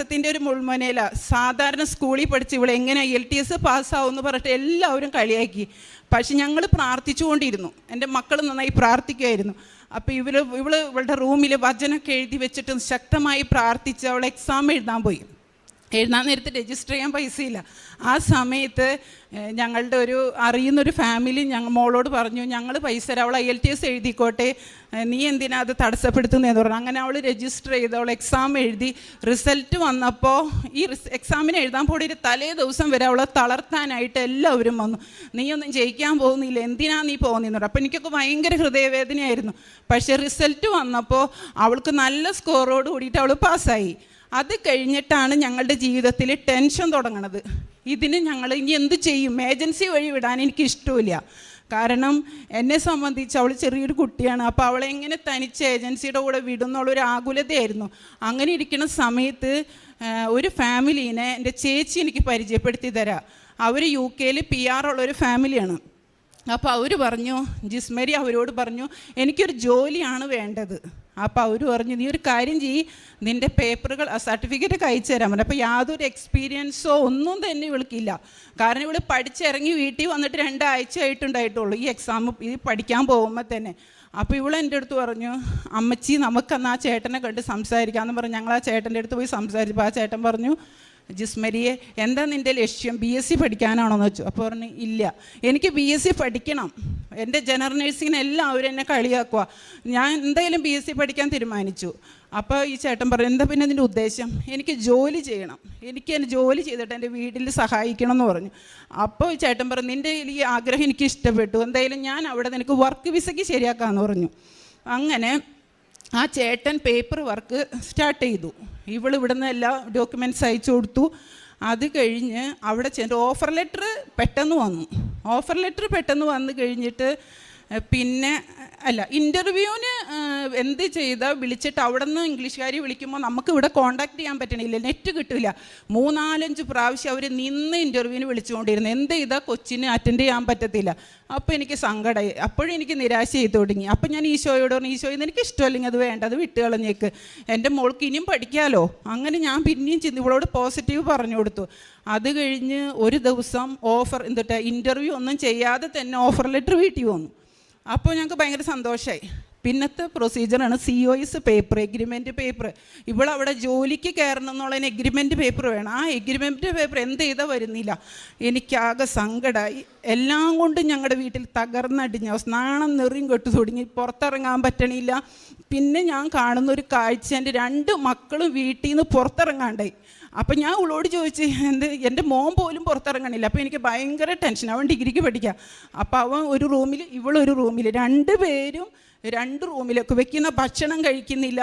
ത്തിന്റെ ഒരു മുൾമുനയില. സാധാരണ സ്കൂളിൽ പഠിച്ച് ഇവിടെ എങ്ങനെ എൽ ടി എസ് പാസ്സാവും എന്ന് പറഞ്ഞിട്ട് എല്ലാവരും കളിയാക്കി. പക്ഷെ ഞങ്ങൾ പ്രാർത്ഥിച്ചുകൊണ്ടിരുന്നു. എന്റെ മക്കൾ നന്നായി പ്രാർത്ഥിക്കുമായിരുന്നു അപ്പോൾ ഇവർ ഇവൾ ഇവളുടെ റൂമിൽ വചനമൊക്കെ എഴുതി വെച്ചിട്ട് ശക്തമായി പ്രാർത്ഥിച്ച് അവൾ എക്സാം എഴുതാൻ പോയി. എഴുതാൻ നേരത്ത് രജിസ്റ്റർ ചെയ്യാൻ പൈസയില്ല. ആ സമയത്ത് ഞങ്ങളുടെ ഒരു അറിയുന്നൊരു ഫാമിലി ഞങ്ങൾ മോളോട് പറഞ്ഞു ഞങ്ങൾ പൈസ തരാം അവൾ ഐ എൽ ടി എസ് എഴുതിക്കോട്ടെ. നീ എന്തിനാ അത് തടസ്സപ്പെടുത്തുന്നതെന്ന് പറഞ്ഞു. അങ്ങനെ അവൾ രജിസ്റ്റർ ചെയ്ത് അവൾ എക്സാം എഴുതി. റിസൾട്ട് വന്നപ്പോൾ ഈ എക്സാമിന് എഴുതാൻ പോയി ഒരു തലേ ദിവസം വരെ അവളെ തളർത്താനായിട്ട് എല്ലാവരും വന്നു. നീ ഒന്നും ജയിക്കാൻ പോകുന്നില്ല. എന്തിനാ നീ പോകുന്നതെന്ന് പറഞ്ഞു. അപ്പോൾ എനിക്കൊക്കെ ഭയങ്കര ഹൃദയവേദനയായിരുന്നു. പക്ഷേ റിസൾട്ട് വന്നപ്പോൾ അവൾക്ക് നല്ല സ്കോറോട് കൂടിയിട്ട് അവൾ പാസ്സായി അത് കഴിഞ്ഞിട്ടാണ് ഞങ്ങളുടെ ജീവിതത്തിൽ ടെൻഷൻ തുടങ്ങണത്. ഇതിന് ഞങ്ങൾ ഇനി എന്ത് ചെയ്യും? ഏജൻസി വഴി വിടാൻ എനിക്ക് ഇഷ്ടമില്ല കാരണം എന്നെ സംബന്ധിച്ച് അവൾ ചെറിയൊരു കുട്ടിയാണ്. അപ്പോൾ അവളെ എങ്ങനെ തനിച്ച് ഏജൻസിയുടെ കൂടെ വിടുന്നുള്ളൊരു ആകുലതയായിരുന്നു. അങ്ങനെ ഇരിക്കുന്ന സമയത്ത് ഒരു ഫാമിലീനെ എന്റെ ചേച്ചി എനിക്ക് പരിചയപ്പെടുത്തി തരാം. അവർ യു കെയിൽ പി ആർ ഉള്ളൊരു ഫാമിലിയാണ്. അപ്പോൾ അവർ പറഞ്ഞു ജിസ്മരി അവരോട് പറഞ്ഞു എനിക്കൊരു ജോലിയാണ് വേണ്ടത്. അപ്പോൾ അവർ പറഞ്ഞു നീ ഒരു കാര്യം ചെയ്യ് നിന്റെ പേപ്പറുകൾ സർട്ടിഫിക്കറ്റ് അയച്ചു തരാൻ പറഞ്ഞു. അപ്പോൾ യാതൊരു എക്സ്പീരിയൻസോ ഒന്നും തന്നെ ഇവൾക്കില്ല. കാരണം ഇവൾ പഠിച്ചിറങ്ങി വീട്ടിൽ വന്നിട്ട് രണ്ടാഴ്ച ആയിട്ടുണ്ടായിട്ടുള്ളൂ ഈ എക്സാം ഇത് പഠിക്കാൻ പോകുമ്പോൾ തന്നെ. അപ്പോൾ ഇവൾ എന്റെ അടുത്ത് പറഞ്ഞു അമ്മച്ചി നമുക്കെന്നാ ആ ചേട്ടനെ കണ്ട് സംസാരിക്കാമെന്ന് പറഞ്ഞു. ഞങ്ങൾ ആ ചേട്ടന്റെ അടുത്ത് പോയി സംസാരിച്ചപ്പോൾ ആ ചേട്ടൻ പറഞ്ഞു ജിസ്മരിയെ എന്താ നിന്റെ ലക്ഷ്യം? ബി എസ് സി പഠിക്കാനാണോന്ന് വെച്ചു അപ്പോൾ പറഞ്ഞു ഇല്ല. എനിക്ക് ബി എസ് സി പഠിക്കണം. എന്റെ ജനറൽ നഴ്സിങ്ങിന് എല്ലാവരും എന്നെ കളിയാക്കുക ഞാൻ എന്തായാലും ബി എസ് സി പഠിക്കാൻ തീരുമാനിച്ചു. അപ്പോൾ ഈ ചേട്ടൻ പറഞ്ഞു എന്താ പിന്നെ അതിന്റെ ഉദ്ദേശം? എനിക്ക് ജോലി ചെയ്യണം. എനിക്ക് എന്റെ ജോലി ചെയ്തിട്ട് എന്റെ വീട്ടിൽ സഹായിക്കണം എന്ന് പറഞ്ഞു. അപ്പോൾ ഈ ചേട്ടൻ പറഞ്ഞു നിന്റെ ഈ ആഗ്രഹം എനിക്ക് ഇഷ്ടപ്പെട്ടു. എന്തായാലും ഞാൻ അവിടെ നിനക്ക് വർക്ക് വിസയ്ക്ക് ശരിയാക്കാമെന്ന് പറഞ്ഞു. അങ്ങനെ ആ ചേട്ടൻ പേപ്പർ വർക്ക് സ്റ്റാർട്ട് ചെയ്തു. ഇവൾ ഇവിടുന്ന് എല്ലാ ഡോക്യുമെന്റ്സ് അയച്ചു കൊടുത്തു. അത് കഴിഞ്ഞ് അവിടെ ചെന്ന് ഓഫർ ലെറ്റർ പെട്ടെന്ന് വന്നു. ഓഫർ ലെറ്റർ പെട്ടെന്ന് വന്നു കഴിഞ്ഞിട്ട് പിന്നെ അല്ല ഇന്റർവ്യൂവിന് എന്ത് ചെയ്താൽ വിളിച്ചിട്ട് അവിടെ നിന്ന് ഇംഗ്ലീഷുകാരി വിളിക്കുമ്പോൾ നമുക്ക് ഇവിടെ കോണ്ടാക്ട് ചെയ്യാൻ പറ്റണില്ല നെറ്റ് കിട്ടില്ല മൂന്നാലഞ്ച് പ്രാവശ്യം അവർ നിന്ന് ഇന്റർവ്യൂവിന് വിളിച്ചുകൊണ്ടിരുന്നു. എന്ത് ചെയ്താൽ കൊച്ചിന് അറ്റൻഡ് ചെയ്യാൻ പറ്റത്തില്ല. അപ്പോൾ എനിക്ക് സങ്കടമായി അപ്പോഴും എനിക്ക് നിരാശ ചെയ്ത് തുടങ്ങി. അപ്പോൾ ഞാൻ ഈശോയോട് പറഞ്ഞു ഈശോ ഇത് എനിക്ക് ഇഷ്ടമല്ലെങ്കിൽ അത് വേണ്ട അത് വിട്ട് കളഞ്ഞേക്ക്. എന്റെ മോൾക്ക് ഇനിയും പഠിക്കാമല്ലോ അങ്ങനെ ഞാൻ പിന്നെയും ചിന്തി ഇവളോട് പോസിറ്റീവ് പറഞ്ഞു കൊടുത്തു. അത് കഴിഞ്ഞ് ഒരു ദിവസം ഓഫർ എന്തിട്ട് ഇന്റർവ്യൂ ഒന്നും ചെയ്യാതെ തന്നെ ഓഫർ ലെറ്റർ വീട്ടിൽ വന്നു. അപ്പോൾ ഞങ്ങൾക്ക് ഭയങ്കര സന്തോഷമായി പിന്നത്തെ പ്രൊസീജിയറാണ് C O S paper agreement paper ഇവളവിടെ ജോലിക്ക് കയറണം എന്നുള്ളതിന് എഗ്രിമെന്റ് പേപ്പർ വേണം. ആ എഗ്രിമെന്റ് പേപ്പർ എന്ത് ചെയ്താൽ വരുന്നില്ല. എനിക്കാകെ സങ്കടമായി എല്ലാം കൊണ്ടും ഞങ്ങളുടെ വീട്ടിൽ തകർന്നടിഞ്ഞ അവസ്ഥ. നെറിയും കെട്ടു തുടങ്ങി. പുറത്തിറങ്ങാൻ പറ്റണില്ല. പിന്നെ ഞാൻ കാണുന്ന ഒരു കാഴ്ച എന്റെ രണ്ട് മക്കളും വീട്ടിൽ നിന്ന് പുറത്തിറങ്ങാണ്ടായി. അപ്പം ഞാൻ ഉള്ളോട് ചോദിച്ച് എന്ത് എന്റെ മോൻ പോലും പുറത്തിറങ്ങണില്ല. അപ്പോൾ എനിക്ക് ഭയങ്കര ടെൻഷൻ അവൻ ഡിഗ്രിക്ക് പഠിക്കാം. അപ്പോൾ അവൻ ഒരു റൂമിൽ ഇവളൊരു റൂമിൽ. രണ്ട് പേരും രണ്ട് റൂമിലൊക്കെ വെക്കുന്ന ഭക്ഷണം കഴിക്കുന്നില്ല.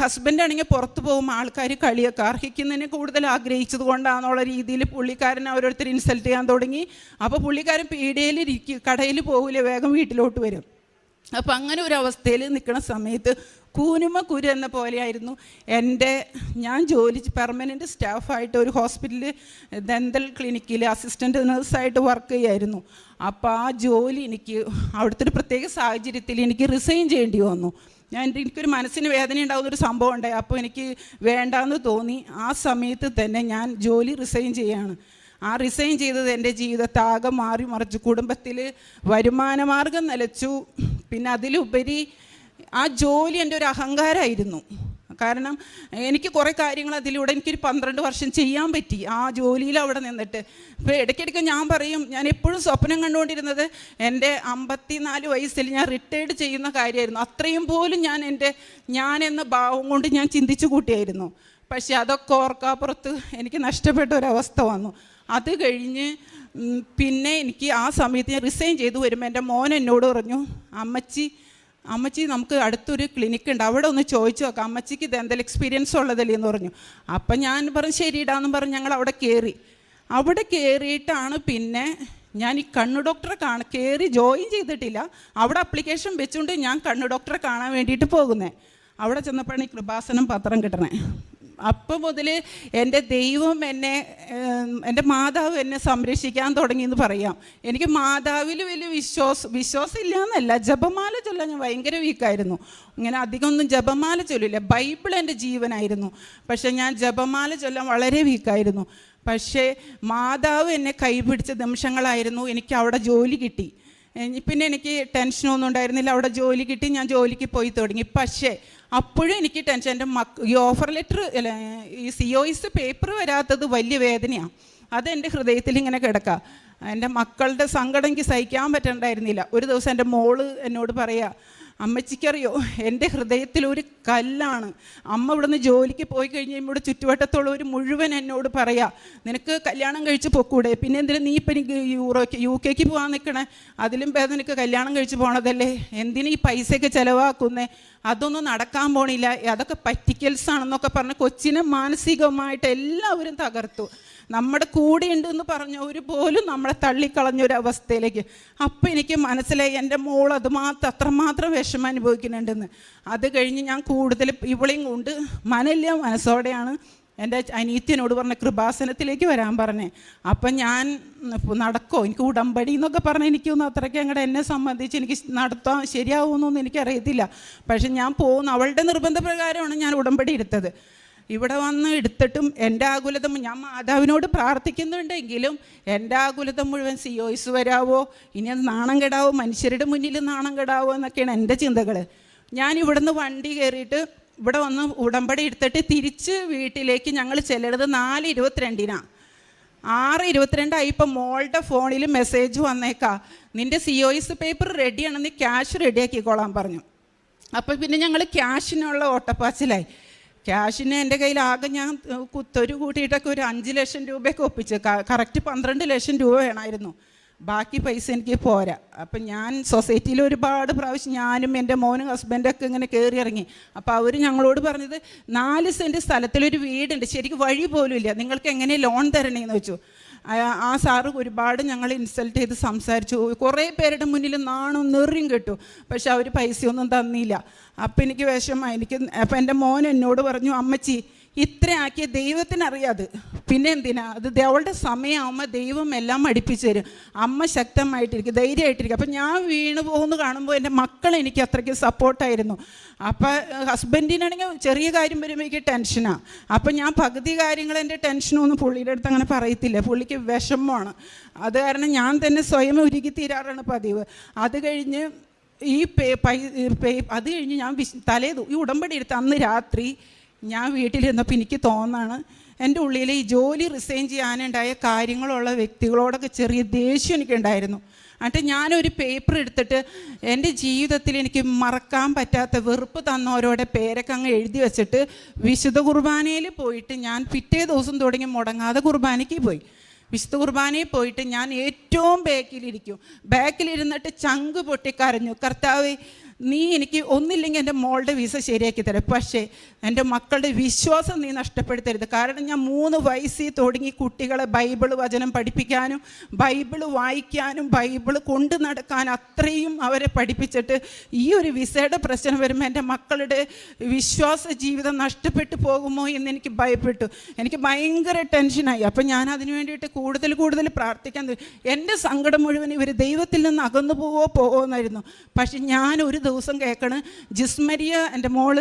ഹസ്ബൻഡ് ആണെങ്കിൽ പുറത്ത് പോകുമ്പോൾ ആൾക്കാർ കളിയൊക്കെ അർഹിക്കുന്നതിനെ കൂടുതൽ ആഗ്രഹിച്ചത് കൊണ്ടാണെന്നുള്ള രീതിയിൽ പുള്ളിക്കാരൻ ഓരോരുത്തർ ഇൻസൾട്ട് ചെയ്യാൻ തുടങ്ങി. അപ്പോൾ പുള്ളിക്കാരൻ പീടിയയിൽ ഇരിക്കും കടയിൽ പോകില്ല വേഗം വീട്ടിലോട്ട് വരും. അപ്പം അങ്ങനെ ഒരു അവസ്ഥയിൽ നിൽക്കുന്ന സമയത്ത് കൂനുമ കുരു എന്ന പോലെയായിരുന്നു. എന്റെ ഞാൻ ജോലി പെർമനന്റ് സ്റ്റാഫായിട്ട് ഒരു ഹോസ്പിറ്റലിൽ ദന്തൽ ക്ലിനിക്കിൽ അസിസ്റ്റന്റ് നഴ്സായിട്ട് വർക്ക് ചെയ്യായിരുന്നു അപ്പോൾ ആ ജോലി എനിക്ക് അവിടുത്തെ ഒരു പ്രത്യേക സാഹചര്യത്തിൽ എനിക്ക് റിസൈൻ ചെയ്യേണ്ടി വന്നു. ഞാൻ എനിക്കൊരു മനസ്സിന് വേദന ഉണ്ടാകുന്ന ഒരു സംഭവം ഉണ്ടായി. അപ്പോൾ എനിക്ക് വേണ്ടാന്ന് തോന്നി. ആ സമയത്ത് തന്നെ ഞാൻ ജോലി റിസൈൻ ചെയ്യാണ്. ആ റിസൈൻ ചെയ്തത് എന്റെ ജീവിതത്താകെ മാറി മറിച്ചു കുടുംബത്തിൽ വരുമാനമാർഗം നിലച്ചു. പിന്നെ അതിലുപരി ആ ജോലി എന്റെ ഒരു അഹങ്കാരമായിരുന്നു കാരണം എനിക്ക് കുറേ കാര്യങ്ങൾ അതിലൂടെ എനിക്കൊരു പന്ത്രണ്ട് വർഷം ചെയ്യാൻ പറ്റി ആ ജോലിയിൽ അവിടെ നിന്നിട്ട്. ഇപ്പോൾ ഇടയ്ക്കിടയ്ക്ക് ഞാൻ പറയും ഞാൻ എപ്പോഴും സ്വപ്നം കണ്ടുകൊണ്ടിരുന്നത് എന്റെ അമ്പത്തിനാല് വയസ്സിൽ ഞാൻ റിട്ടയർഡ് ചെയ്യുന്ന കാര്യമായിരുന്നു. അത്രയും പോലും ഞാൻ എന്റെ ഞാൻ എന്ന ഭാവം കൊണ്ട് ഞാൻ ചിന്തിച്ചു കൂട്ടിയായിരുന്നു. പക്ഷേ അതൊക്കെ ഓർക്കാപ്പുറത്ത് എനിക്ക് നഷ്ടപ്പെട്ട ഒരവസ്ഥ വന്നു. അത് കഴിഞ്ഞ് പിന്നെ എനിക്ക് ആ സമയത്ത് ഞാൻ റിസൈൻ ചെയ്തു വരുമ്പോൾ എന്റെ മോൻ എന്നോട് പറഞ്ഞു അമ്മച്ചി അമ്മച്ചി നമുക്ക് അടുത്തൊരു ക്ലിനിക്ക് ഉണ്ട് അവിടെ ഒന്ന് ചോദിച്ചു നോക്കാം അമ്മച്ചിക്ക് ഇത് എന്തെങ്കിലും എക്സ്പീരിയൻസ് ഉള്ളതല്ലേ? എന്ന് പറഞ്ഞു. അപ്പം ഞാൻ പറഞ്ഞു ശരി ശരിയിടാന്ന് പറഞ്ഞ് ഞങ്ങൾ അവിടെ കയറി അവിടെ കയറിയിട്ടാണ് പിന്നെ ഞാൻ ഈ കണ്ണു ഡോക്ടറെ കാണ കയറി ജോയിൻ ചെയ്തിട്ടില്ല. അവിടെ അപ്ലിക്കേഷൻ വെച്ചുകൊണ്ട് ഞാൻ കണ്ണു ഡോക്ടറെ കാണാൻ വേണ്ടിയിട്ട് പോകുന്നത് അവിടെ ചെന്നപ്പോഴാണ് ഈ കൃപാസനം പത്രം കിട്ടണേ. അപ്പം മുതൽ എന്റെ ദൈവം എന്നെ എന്റെ മാതാവ് എന്നെ സംരക്ഷിക്കാൻ തുടങ്ങി എന്ന് പറയാം. എനിക്ക് മാതാവിൽ വലിയ വിശ്വാസ വിശ്വാസം ഇല്ല എന്നല്ല ജപമാല ചൊല്ലാൻ ഞാൻ ഭയങ്കര വീക്കായിരുന്നു. ഇങ്ങനെ അധികമൊന്നും ജപമാല ചൊല്ലില്ല. ബൈബിൾ എന്റെ ജീവനായിരുന്നു. പക്ഷേ ഞാൻ ജപമാല ചൊല്ലാൻ വളരെ വീക്കായിരുന്നു. പക്ഷേ മാതാവ് എന്നെ കൈപിടിച്ച നിമിഷങ്ങളായിരുന്നു എനിക്ക് അവിടെ ജോലി കിട്ടി. പിന്നെ എനിക്ക് ടെൻഷനൊന്നും ഉണ്ടായിരുന്നില്ല. അവിടെ ജോലി കിട്ടി ഞാൻ ജോലിക്ക് പോയി തുടങ്ങി. പക്ഷേ അപ്പോഴും എനിക്ക് ടെൻഷൻ. എന്റെ മക്ക ഈ ഓഫർ ലെറ്റർ ഈ സി ഒ ഇസ് പേപ്പർ വരാത്തത് വലിയ വേദനയാണ് അത് ഹൃദയത്തിൽ ഇങ്ങനെ കിടക്കുക എന്റെ മക്കളുടെ സങ്കടം എനിക്ക് സഹിക്കാൻ പറ്റണ്ടായിരുന്നില്ല. ഒരു ദിവസം എന്റെ മോൾ എന്നോട് പറയാ അമ്മച്ചിക്കറിയോ? എന്റെ ഹൃദയത്തിൽ ഒരു കല്ലാണ്. അമ്മ ഇവിടുന്ന് ജോലിക്ക് പോയി കഴിഞ്ഞ് ഇവിടെ ഒരു മുഴുവൻ എന്നോട് പറയാ നിനക്ക് കല്യാണം കഴിച്ച് പൊക്കൂടെ? പിന്നെ എന്തിനും നീ ഇപ്പം യൂറോക്ക് യു കെക്ക് പോകാൻ നിൽക്കണേ? അതിലും ഭേദം നിനക്ക് കല്യാണം കഴിച്ച് പോകണതല്ലേ എന്തിനു ഈ പൈസയൊക്കെ ചിലവാക്കുന്നേ? അതൊന്നും നടക്കാൻ പോണില്ല. അതൊക്കെ പറ്റിക്കൽസ് ആണെന്നൊക്കെ പറഞ്ഞ് കൊച്ചിനെ മാനസികമായിട്ട് എല്ലാവരും തകർത്തു. നമ്മുടെ കൂടെ ഉണ്ട് എന്ന് ഒരു പോലും നമ്മളെ തള്ളിക്കളഞ്ഞ ഒരു അവസ്ഥയിലേക്ക്. അപ്പം എനിക്ക് മനസ്സിലായി എന്റെ മോൾ അത് മാത്രം അത്രമാത്രം വിഷമം അനുഭവിക്കുന്നുണ്ടെന്ന്. അത് കഴിഞ്ഞ് ഞാൻ കൂടുതൽ ഇവളെയും കൊണ്ട് മനല്ല മനസ്സോടെയാണ് എന്റെ അനീത്യനോട് പറഞ്ഞ കൃപാസനത്തിലേക്ക് വരാൻ പറഞ്ഞേ. അപ്പം ഞാൻ നടക്കോ? എനിക്ക് ഉടമ്പടി എന്നൊക്കെ പറഞ്ഞ് എനിക്കൊന്നും അത്രയ്ക്ക് അങ്ങോട്ട് എന്നെ സംബന്ധിച്ച് എനിക്ക് നടത്താൻ ശരിയാവുമെന്നൊന്നും എനിക്കറിയത്തില്ല. പക്ഷെ ഞാൻ പോകുന്നു അവളുടെ നിർബന്ധപ്രകാരമാണ് ഞാൻ ഉടമ്പടി എടുത്തത്. ഇവിടെ വന്ന് എടുത്തിട്ടും എന്റെ ആകുലത ഞാൻ മാതാവിനോട് പ്രാർത്ഥിക്കുന്നുണ്ടെങ്കിലും എന്റെ ആകുലത മുഴുവൻ സിയോയിസ് വരാവോ? ഇനി അത് നാണം കെടാവോ? മനുഷ്യരുടെ മുന്നിൽ നാണം കെടാവോ എന്നൊക്കെയാണ് എന്റെ ചിന്തകൾ. ഞാൻ ഇവിടുന്ന് വണ്ടി കയറിയിട്ട് ഇവിടെ വന്ന് ഉടമ്പടി എടുത്തിട്ട് തിരിച്ച് വീട്ടിലേക്ക് ഞങ്ങൾ ചെല്ലരുത് നാല് ഇരുപത്തിരണ്ടിനാണ് ആറ് ഇരുപത്തിരണ്ടായി ഇപ്പം മോളുടെ ഫോണിൽ മെസ്സേജ് വന്നേക്കാ. നിന്റെ സി ഒ എസ് പേപ്പർ റെഡിയാണെന്ന് ക്യാഷ് റെഡിയാക്കിക്കോളാൻ പറഞ്ഞു. അപ്പോൾ പിന്നെ ഞങ്ങൾ ക്യാഷിനുള്ള ഓട്ടപ്പാച്ചിലായി. ക്യാഷിന് എന്റെ കയ്യിൽ ആകെ ഞാൻ കുത്തൊരു കൂട്ടിയിട്ടൊക്കെ ഒരു അഞ്ച് ലക്ഷം രൂപയൊക്കെ ഒപ്പിച്ച്. കറക്റ്റ് പന്ത്രണ്ട് ലക്ഷം രൂപ വേണമായിരുന്നു. ബാക്കി പൈസ എനിക്ക് പോരാ. അപ്പം ഞാൻ സൊസൈറ്റിയിൽ ഒരുപാട് പ്രാവശ്യം ഞാനും എന്റെ മോനും ഹസ്ബൻഡൊക്കെ ഇങ്ങനെ കയറി ഇറങ്ങി. അപ്പോൾ അവർ ഞങ്ങളോട് പറഞ്ഞത് നാല് സെന്റ് സ്ഥലത്തിലൊരു വീടുണ്ട്. ശരിക്കും വഴി പോലും ഇല്ല നിങ്ങൾക്ക് എങ്ങനെ ലോൺ തരണേന്ന് വെച്ചു. ആ- സാറ് ഒരുപാട് ഞങ്ങൾ ഇൻസൾട്ട് ചെയ്ത് സംസാരിച്ചു. കുറേ പേരുടെ മുന്നിൽ നാണോ നെറിയും കിട്ടു. പക്ഷെ അവർ പൈസയൊന്നും തന്നില്ല. അപ്പം എനിക്ക് വിഷമമായി. എനിക്ക് അപ്പം എന്റെ മോൻ എന്നോട് പറഞ്ഞു അമ്മച്ചി ഇത്രയാക്കിയ ദൈവത്തിനറിയാത് പിന്നെ എന്തിനാ അത് അവളുടെ സമയമാകുമ്പോൾ ദൈവം എല്ലാം അടുപ്പിച്ചു തരും. അമ്മ ശക്തമായിട്ടിരിക്കും ധൈര്യമായിട്ടിരിക്കും. അപ്പം ഞാൻ വീണു പോകുന്നു കാണുമ്പോൾ എന്റെ മക്കൾ എനിക്ക് അത്രയ്ക്ക് സപ്പോർട്ടായിരുന്നു. അപ്പം ഹസ്ബൻഡിനാണെങ്കിൽ ചെറിയ കാര്യം വരുമ്പോൾ എനിക്ക് ടെൻഷനാണ് അപ്പം ഞാൻ പകുതി കാര്യങ്ങൾ എന്റെ ടെൻഷനൊന്നും പുള്ളിയുടെ അടുത്ത് അങ്ങനെ പറയത്തില്ല. പുള്ളിക്ക് വിഷമമാണ്. അത് കാരണം ഞാൻ തന്നെ സ്വയം ഉരുകി തീരാറാണ് പതിവ്. അത് കഴിഞ്ഞ് ഈ പൈ പേ അത് കഴിഞ്ഞ് ഞാൻ വിശ് തലേതു ഈ ഉടമ്പടി എടുത്ത് അന്ന് രാത്രി ഞാൻ വീട്ടിലിരുന്നപ്പോൾ എനിക്ക് തോന്നാണ് എന്റെ ഉള്ളിൽ ഈ ജോലി റിസൈൻ ചെയ്യാനുണ്ടായ കാര്യങ്ങളുള്ള വ്യക്തികളോടൊക്കെ ചെറിയ ദേഷ്യം എനിക്കുണ്ടായിരുന്നു. എന്നിട്ട് ഞാനൊരു പേപ്പർ എടുത്തിട്ട് എന്റെ ജീവിതത്തിൽ എനിക്ക് മറക്കാൻ പറ്റാത്ത വെറുപ്പ് തന്നവരോടെ പേരൊക്കെ അങ്ങ് എഴുതി വെച്ചിട്ട് വിശുദ്ധ കുർബാനയിൽ പോയിട്ട് ഞാൻ പിറ്റേ ദിവസം തുടങ്ങി മുടങ്ങാതെ കുർബാനയ്ക്ക് പോയി. വിശുദ്ധ കുർബാനയിൽ പോയിട്ട് ഞാൻ ഏറ്റവും ബാക്കിലിരിക്കും ബാക്കിലിരുന്നിട്ട് ചങ്ക് പൊട്ടിക്കരഞ്ഞു. കർത്താവ് നീ എനിക്ക് ഒന്നില്ലെങ്കിൽ എന്റെ മോളുടെ വിസ ശരിയാക്കി തരാം. പക്ഷേ എന്റെ മക്കളുടെ വിശ്വാസം നീ നഷ്ടപ്പെടുത്തരുത്. കാരണം ഞാൻ മൂന്ന് വയസ്സിൽ തുടങ്ങി കുട്ടികളെ ബൈബിൾ വചനം പഠിപ്പിക്കാനും ബൈബിൾ വായിക്കാനും ബൈബിൾ കൊണ്ടു നടക്കാൻ അത്രയും അവരെ പഠിപ്പിച്ചിട്ട് ഈ ഒരു വിസയുടെ പ്രശ്നം വരുമ്പോൾ എന്റെ മക്കളുടെ വിശ്വാസ ജീവിതം നഷ്ടപ്പെട്ടു പോകുമോ എന്ന് എനിക്ക് ഭയപ്പെട്ടു. എനിക്ക് ഭയങ്കര ടെൻഷനായി. അപ്പം ഞാൻ അതിനു വേണ്ടിയിട്ട് കൂടുതൽ കൂടുതൽ പ്രാർത്ഥിക്കാൻ എന്റെ സങ്കടം മുഴുവൻ ഇവർ ദൈവത്തിൽ നിന്ന് അകന്നു പോവോ പോകുമോ എന്നായിരുന്നു. പക്ഷെ ഞാൻ ഒരു ദിവസം കേൾക്കണ്. ജിസ്മരിയ എന്റെ മോൾ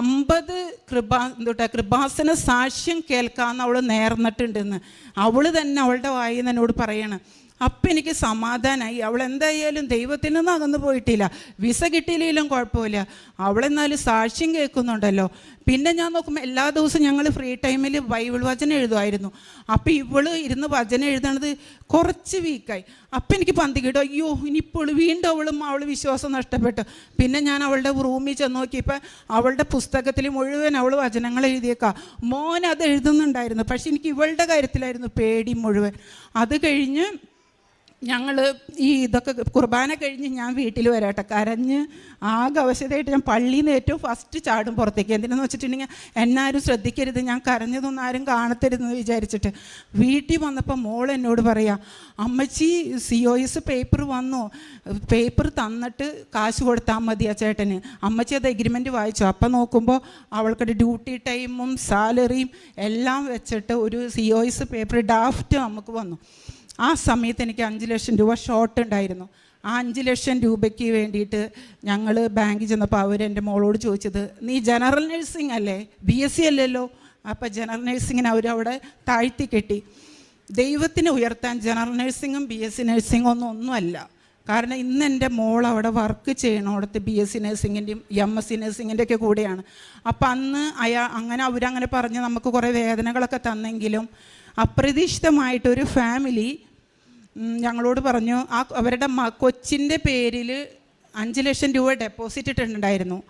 അമ്പത് കൃപാ എന്തുട്ടാ കൃപാസന സാക്ഷ്യം കേൾക്കാമെന്ന് അവൾ നേർന്നിട്ടുണ്ടെന്ന്. അവൾ തന്നെ അവളുടെ വായി എന്നോട് പറയണം അപ്പം എനിക്ക് സമാധാനമായി അവൾ എന്തായാലും ദൈവത്തിൽ നിന്ന് അകന്നു പോയിട്ടില്ല. വിസ കിട്ടിയില്ലെങ്കിലും കുഴപ്പമില്ല. അവളെന്നാലും സാക്ഷ്യം കേൾക്കുന്നുണ്ടല്ലോ. പിന്നെ ഞാൻ നോക്കുമ്പോൾ എല്ലാ ദിവസവും ഞങ്ങൾ ഫ്രീ ടൈമിൽ ബൈബിൾ വചനം എഴുതുമായിരുന്നു. അപ്പം ഇവൾ ഇരുന്ന് വചനം എഴുതണത് കുറച്ച് വീക്കായി അപ്പം എനിക്ക് പന്തി കിട്ടും. അയ്യോ ഇനിയിപ്പോൾ വീണ്ടും അവളും അവൾ വിശ്വാസം നഷ്ടപ്പെട്ടു. പിന്നെ ഞാൻ അവളുടെ റൂമിൽ ചെന്ന് നോക്കിയപ്പോൾ അവളുടെ പുസ്തകത്തിൽ മുഴുവൻ അവൾ വചനങ്ങൾ എഴുതിയേക്കാം. മോൻ അത് എഴുതുന്നുണ്ടായിരുന്നു. പക്ഷെ എനിക്ക് ഇവളുടെ കാര്യത്തിലായിരുന്നു പേടി മുഴുവൻ. അത് കഴിഞ്ഞ് ഞങ്ങൾ ഈ ഇതൊക്കെ കുർബാന കഴിഞ്ഞ് ഞാൻ വീട്ടിൽ വരാട്ടെ. കരഞ്ഞ് ആകെ അവശതയായിട്ട് ഞാൻ പള്ളിയിൽ നിന്ന് ഏറ്റവും ഫസ്റ്റ് ചാടും പുറത്തേക്ക്. എന്തിനാന്ന് വെച്ചിട്ടുണ്ടെങ്കിൽ എന്നാരും ശ്രദ്ധിക്കരുത്. ഞാൻ കരഞ്ഞതൊന്നും ആരും കാണത്തരുതെന്ന് വിചാരിച്ചിട്ട്. വീട്ടിൽ വന്നപ്പോൾ മോൾ എന്നോട് പറയാ അമ്മച്ചി സി ഒ എസ് പേപ്പർ വന്നു? പേപ്പർ തന്നിട്ട് കാശ് കൊടുത്താൽ മതി ആ ചേട്ടന്. അമ്മച്ചി അത് എഗ്രിമെന്റ് വായിച്ചു. അപ്പം നോക്കുമ്പോൾ അവൾക്കൊരു ഡ്യൂട്ടി ടൈമും സാലറിയും എല്ലാം വെച്ചിട്ട് ഒരു C O S paper draft നമുക്ക് വന്നു. ആ സമയത്ത് എനിക്ക് അഞ്ച് ലക്ഷം രൂപ ഷോർട്ട് ഉണ്ടായിരുന്നു. ആ അഞ്ച് ലക്ഷം രൂപയ്ക്ക് വേണ്ടിയിട്ട് ഞങ്ങൾ ബാങ്കിൽ ചെന്നപ്പോൾ അവർ എന്റെ മോളോട് ചോദിച്ചത് നീ ജനറൽ നഴ്സിംഗ് അല്ലേ? ബി എസ് സി അല്ലല്ലോ അപ്പോൾ ജനറൽ നഴ്സിങ്ങിന് അവർ അവിടെ താഴ്ത്തി കെട്ടി. ദൈവത്തിനെ ഉയർത്താൻ ജനറൽ നഴ്സിങ്ങും ബി എസ് സി നഴ്സിംഗും ഒന്നും ഒന്നുമല്ല. കാരണം ഇന്ന് എന്റെ മോൾ അവിടെ വർക്ക് ചെയ്യണോടത്ത് ബി എസ് സി നഴ്സിങ്ങിന്റെയും എം എസ് സി നഴ്സിങ്ങിന്റെ ഒക്കെ കൂടെയാണ്. അപ്പം അന്ന് അയാ അങ്ങനെ അവരങ്ങനെ പറഞ്ഞ് നമുക്ക് കുറേ വേദനകളൊക്കെ തന്നെങ്കിലും അപ്രതീക്ഷിതമായിട്ടൊരു ഫാമിലി ഞങ്ങളോട് പറഞ്ഞു ആ അവരുടെ കൊച്ചിന്റെ പേരിൽ അഞ്ച് ലക്ഷം രൂപ ഡെപ്പോസിറ്റ് ഇട്ടിട്ടുണ്ടായിരുന്നു.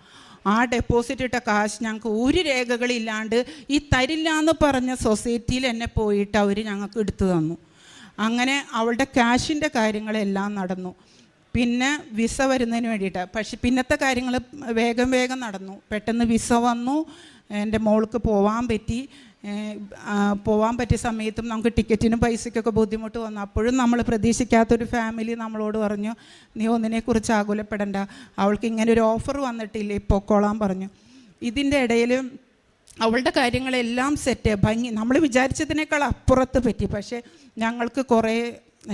ആ ഡെപ്പോസിറ്റ് ഇട്ട കാശ് ഞങ്ങൾക്ക് ഒരു രേഖകളില്ലാണ്ട് ഈ തരില്ല എന്ന് പറഞ്ഞ സൊസൈറ്റിയിൽ എന്നെ പോയിട്ട് അവർ ഞങ്ങൾക്ക് എടുത്തു തന്നു. അങ്ങനെ അവളുടെ ക്യാഷിന്റെ കാര്യങ്ങളെല്ലാം നടന്നു. പിന്നെ വിസ വരുന്നതിന് വേണ്ടിയിട്ട് പക്ഷെ പിന്നത്തെ കാര്യങ്ങൾ വേഗം വേഗം നടന്നു. പെട്ടെന്ന് വിസ വന്നു. എന്റെ മോൾക്ക് പോവാൻ പറ്റി. പോവാൻ പറ്റിയ സമയത്തും നമുക്ക് ടിക്കറ്റിനും പൈസയ്ക്കൊക്കെ ബുദ്ധിമുട്ട് വന്നു. അപ്പോഴും നമ്മൾ പ്രതീക്ഷിക്കാത്തൊരു ഫാമിലി നമ്മളോട് പറഞ്ഞു നീ ഒന്നിനെക്കുറിച്ച് ആകുലപ്പെടണ്ട. അവൾക്ക് ഇങ്ങനെ ഒരു ഓഫർ വന്നിട്ടില്ലേ? പൊക്കോളാൻ പറഞ്ഞു. ഇതിന്റെ ഇടയിൽ അവളുടെ കാര്യങ്ങളെല്ലാം സെറ്റ് ഭംഗി. നമ്മൾ വിചാരിച്ചതിനേക്കാൾ അപ്പുറത്ത് പറ്റി. പക്ഷേ ഞങ്ങൾക്ക് കുറേ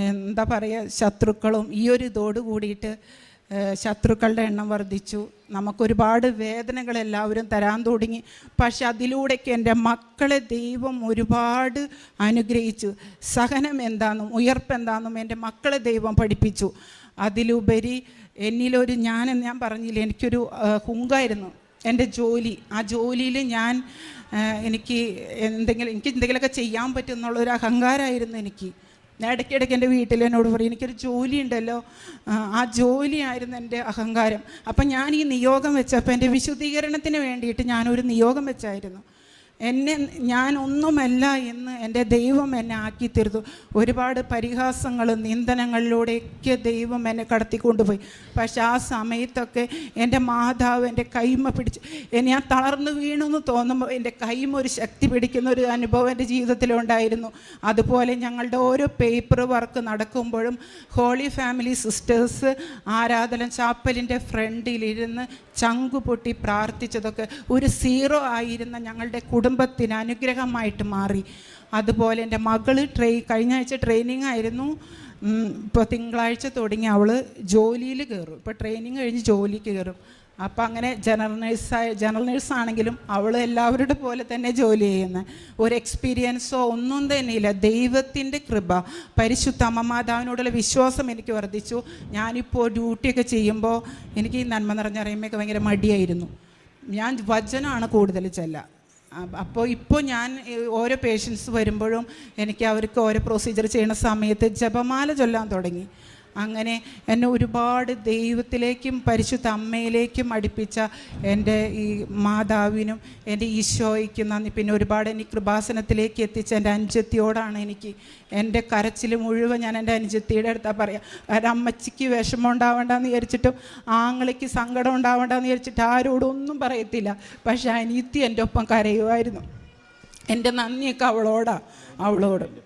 എന്താ പറയുക ശത്രുക്കളും ഈ ഒരു ഇതോട് കൂടിയിട്ട് ശത്രുക്കളുടെ എണ്ണം വർദ്ധിച്ചു. നമുക്കൊരുപാട് വേദനകൾ എല്ലാവരും തരാൻ തുടങ്ങി. പക്ഷെ അതിലൂടെയൊക്കെ എന്റെ മക്കളെ ദൈവം ഒരുപാട് അനുഗ്രഹിച്ചു. സഹനം എന്താണെന്നും ഉയർപ്പ് എന്താണെന്നും എന്റെ മക്കളെ ദൈവം പഠിപ്പിച്ചു. അതിലുപരി എന്നിലൊരു ഞാൻ ഞാൻ പറഞ്ഞില്ല എനിക്കൊരു ഹുങ്കായിരുന്നു. എന്റെ ജോലി. ആ ജോലിയിൽ ഞാൻ എനിക്ക് എന്തെങ്കിലും എനിക്ക് എന്തെങ്കിലുമൊക്കെ ചെയ്യാൻ പറ്റുമെന്നുള്ളൊരു അഹങ്കാരമായിരുന്നു എനിക്ക്. ഞാൻ ഇടയ്ക്കിടയ്ക്ക് എന്റെ വീട്ടിൽ എന്നോട് പറയും എനിക്കൊരു ജോലി ഉണ്ടല്ലോ. ആ, ജോലിയായിരുന്നു എന്റെ അഹങ്കാരം. അപ്പം ഞാൻ ഈ നിയോഗം വെച്ചപ്പോൾ എന്റെ വിശുദ്ധീകരണത്തിന് വേണ്ടിയിട്ട് ഞാനൊരു നിയോഗം വെച്ചായിരുന്നു. എന്നെ ഞാൻ ഒന്നുമല്ല എന്ന് എന്റെ ദൈവം എന്നെ ആക്കി തീർത്തു ഒരുപാട് പരിഹാസങ്ങളും നിന്ദനങ്ങളിലൂടെയൊക്കെ ദൈവം എന്നെ കടത്തിക്കൊണ്ടുപോയി. പക്ഷെ ആ സമയത്തൊക്കെ എന്റെ മാതാവ് എന്റെ കൈമ പിടിച്ച് എന്നെ ഞാൻ തളർന്നു വീണു എന്ന് തോന്നുമ്പോൾ എന്റെ കൈമ ഒരു ശക്തി പിടിക്കുന്ന ഒരു അനുഭവം എന്റെ ജീവിതത്തിലുണ്ടായിരുന്നു. അതുപോലെ ഞങ്ങളുടെ ഓരോ പേപ്പർ വർക്ക് നടക്കുമ്പോഴും ഹോളി ഫാമിലി സിസ്റ്റേഴ്സ് ആരാധന ചാപ്പലിന്റെ ഫ്രണ്ടിലിരുന്ന് ചങ്കു പൊട്ടി പ്രാർത്ഥിച്ചതൊക്കെ ഒരു സീറോ ആയിരുന്ന ഞങ്ങളുടെ കുടുംബത്തിന് അനുഗ്രഹമായിട്ട് മാറി. അതുപോലെ എന്റെ മകൾ ട്രെയി കഴിഞ്ഞ ആഴ്ച ട്രെയിനിങ് ആയിരുന്നു. ഇപ്പോൾ തിങ്കളാഴ്ച തുടങ്ങി. അവൾ ജോലിയിൽ കയറും. ഇപ്പോൾ ട്രെയിനിങ് കഴിഞ്ഞ് ജോലിക്ക് കയറും. അപ്പം അങ്ങനെ ജനറൽ നേഴ്സായ ജനറൽ നേഴ്സാണെങ്കിലും അവൾ എല്ലാവരുടെ പോലെ തന്നെ ജോലി ചെയ്യുന്നത് ഒരു എക്സ്പീരിയൻസോ ഒന്നും തന്നെ ഇല്ല. ദൈവത്തിന്റെ കൃപ പരിശുദ്ധ അമ്മമാതാവിനോടുള്ള വിശ്വാസം എനിക്ക് വർദ്ധിച്ചു. ഞാനിപ്പോൾ ഡ്യൂട്ടിയൊക്കെ ചെയ്യുമ്പോൾ എനിക്ക് ഈ നന്മ നിറഞ്ഞറിയുമ്പോഴൊക്കെ ഭയങ്കര മടിയായിരുന്നു. ഞാൻ വചനമാണ് കൂടുതൽ ചെല്ല. അപ്പോൾ ഇപ്പോൾ ഞാൻ ഓരോ പേഷ്യൻസ് വരുമ്പോഴും എനിക്ക് അവർക്ക് ഓരോ പ്രൊസീജിയർ ചെയ്യുന്ന സമയത്ത് ജപമാല ചൊല്ലാൻ തുടങ്ങി. അങ്ങനെ എന്നെ ഒരുപാട് ദൈവത്തിലേക്കും പരിശുദ്ധ അമ്മയിലേക്കും അടുപ്പിച്ച എന്റെ ഈ മാതാവിനും എന്റെ ഈശോയ്ക്കും നന്ദി. പിന്നെ ഒരുപാട് എനിക്ക് കൃപാസനത്തിലേക്ക് എത്തിച്ച എന്റെ അനുജത്തിയോടാണ് എനിക്ക് എന്റെ കരച്ചിൽ മുഴുവൻ ഞാൻ എന്റെ അനുജത്തിയുടെ അടുത്താണ് പറയാം. കാരണം അമ്മച്ചിക്ക് വിഷമം ഉണ്ടാവേണ്ടെന്ന് വിചാരിച്ചിട്ടും ആങ്ങളിക്ക് സങ്കടം ഉണ്ടാവേണ്ടെന്ന് വിചാരിച്ചിട്ട് ആരോടും ഒന്നും പറയത്തില്ല. പക്ഷേ അനിയത്തി എന്റെ ഒപ്പം കരയുമായിരുന്നു. എന്റെ നന്ദിയൊക്കെ അവളോടാണ് അവളോട്.